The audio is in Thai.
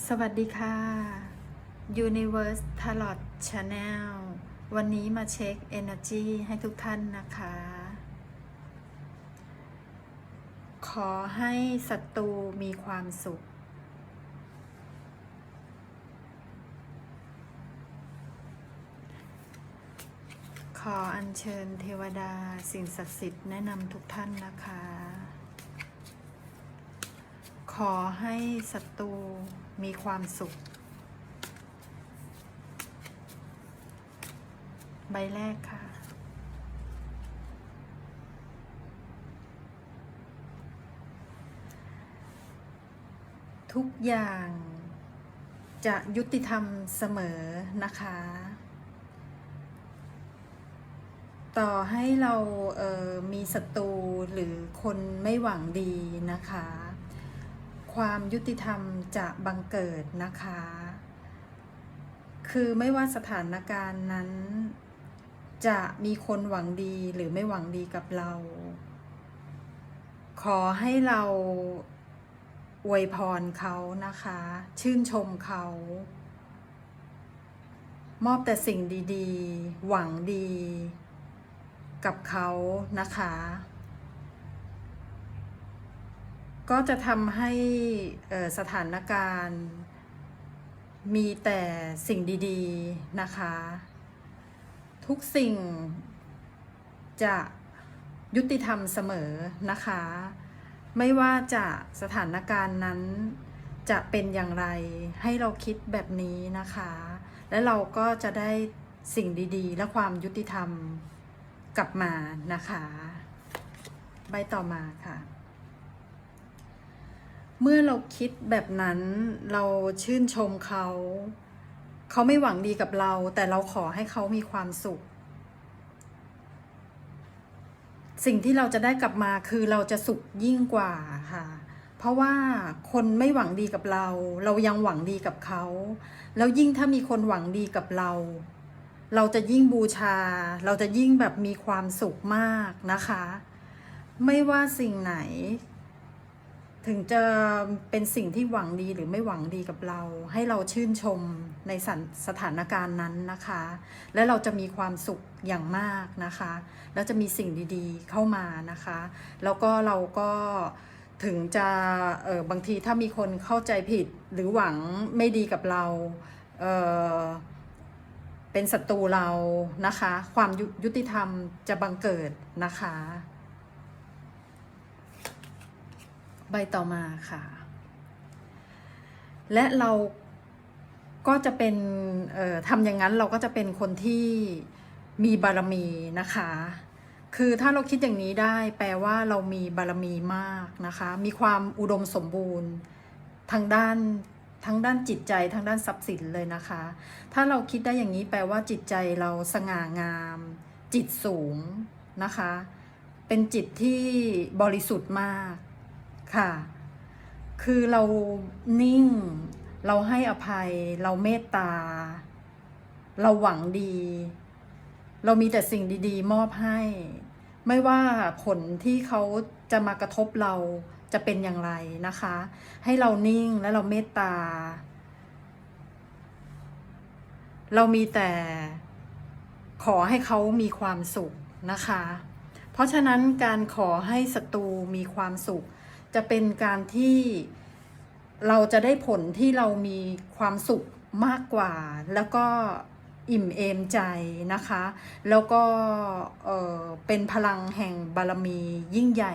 สวัสดีค่ะ Universe Tarot Channel วันนี้มาเช็ค Energy ให้ทุกท่านนะคะ ขอให้ศัตรูมีความสุข ขออัญเชิญเทวดาสิ่งศักดิ์สิทธิ์แนะนำทุกท่านนะคะ ขอให้ศัตรู มีความสุข ใบแรกค่ะ ทุกอย่างจะยุติธรรมเสมอนะคะ ต่อให้เราเออมีศัตรูหรือคนไม่หวังดีนะคะ ความยุติธรรมจะบังเกิดนะคะ คือไม่ว่าสถานการณ์นั้น จะมีคนหวังดีหรือไม่หวังดีกับเรา ขอให้เราอวยพรเขานะคะ ชื่นชมเขา มอบแต่สิ่งดีๆ หวังดี กับเขานะคะ ก็จะทำให้สถานการณ์ มีแต่สิ่งดีๆนะคะ ทุกสิ่งจะยุติธรรมเสมอนะคะ ไม่ว่าจะสถานการณ์นั้นจะเป็นอย่างไรให้เราคิดแบบนี้นะคะ และเราก็จะได้สิ่งดีๆ และความยุติธรรมกลับมานะคะ ใบต่อมาค่ะ เมื่อเราคิดแบบนั้นเราชื่นชมเขา เขาไม่หวังดีกับเรา แต่เราขอให้เขามีความสุข สิ่งที่เราจะได้กลับมาคือเราจะสุขยิ่งกว่าค่ะ เพราะว่าคนไม่หวังดีกับเรา เรายังหวังดีกับเขา แล้วยิ่งถ้ามีคนหวังดีกับเรา เราจะยิ่งบูชา เราจะยิ่งแบบมีความสุขมากนะคะ ไม่ว่าสิ่งไหน ถึงจะเป็นสิ่งที่หวังดีหรือไม่หวังดีกับเรา ให้เราชื่นชมในสถานสถานการณ์นั้นนะคะ และเราจะมีความสุขอย่างมากนะคะ แล้วจะมีสิ่งดีๆเข้ามานะคะ แล้วก็เราก็ถึงจะเออบางทีถ้ามีคนเข้าใจผิดหรือหวังไม่ดีกับเราเออเป็นศัตรูเรานะคะ ความยยุติธรรมจะบังเกิดนะคะ ใบต่อมาค่ะ และเราก็จะเป็นทำอย่างนั้นเราก็จะเป็นคนที่มีบารมีนะคะ คือถ้าเราคิดอย่างนี้ได้แปลว่าเรามีบารมีมากนะคะ มีความอุดมสมบูรณ์ทางด้านทั้งด้านจิตใจทั้งด้านทรัพย์สินเลยนะคะ ถ้าเราคิดได้อย่างนี้แปลว่าจิตใจเราสง่างาม จิตสูงนะคะ เป็นจิตที่บริสุทธิ์มาก ค่ะ คือเรานิ่ง เราให้อภัย เราเมตตา เราหวังดี เรามีแต่สิ่งดี ๆ มอบให้ ไม่ว่าผลที่เขาจะมากระทบเราจะเป็นอย่างไรนะคะ ให้เรานิ่งและเราเมตตา เรามีแต่ขอให้เขามีความสุขนะคะ เพราะฉะนั้นการขอให้ศัตรูมีความสุข จะเป็นการที่เราจะได้ผลที่เรามีความสุขมากกว่า แล้วก็อิ่มเอมใจนะคะ แล้วก็เออเป็นพลังแห่งบารมียิ่งใหญ่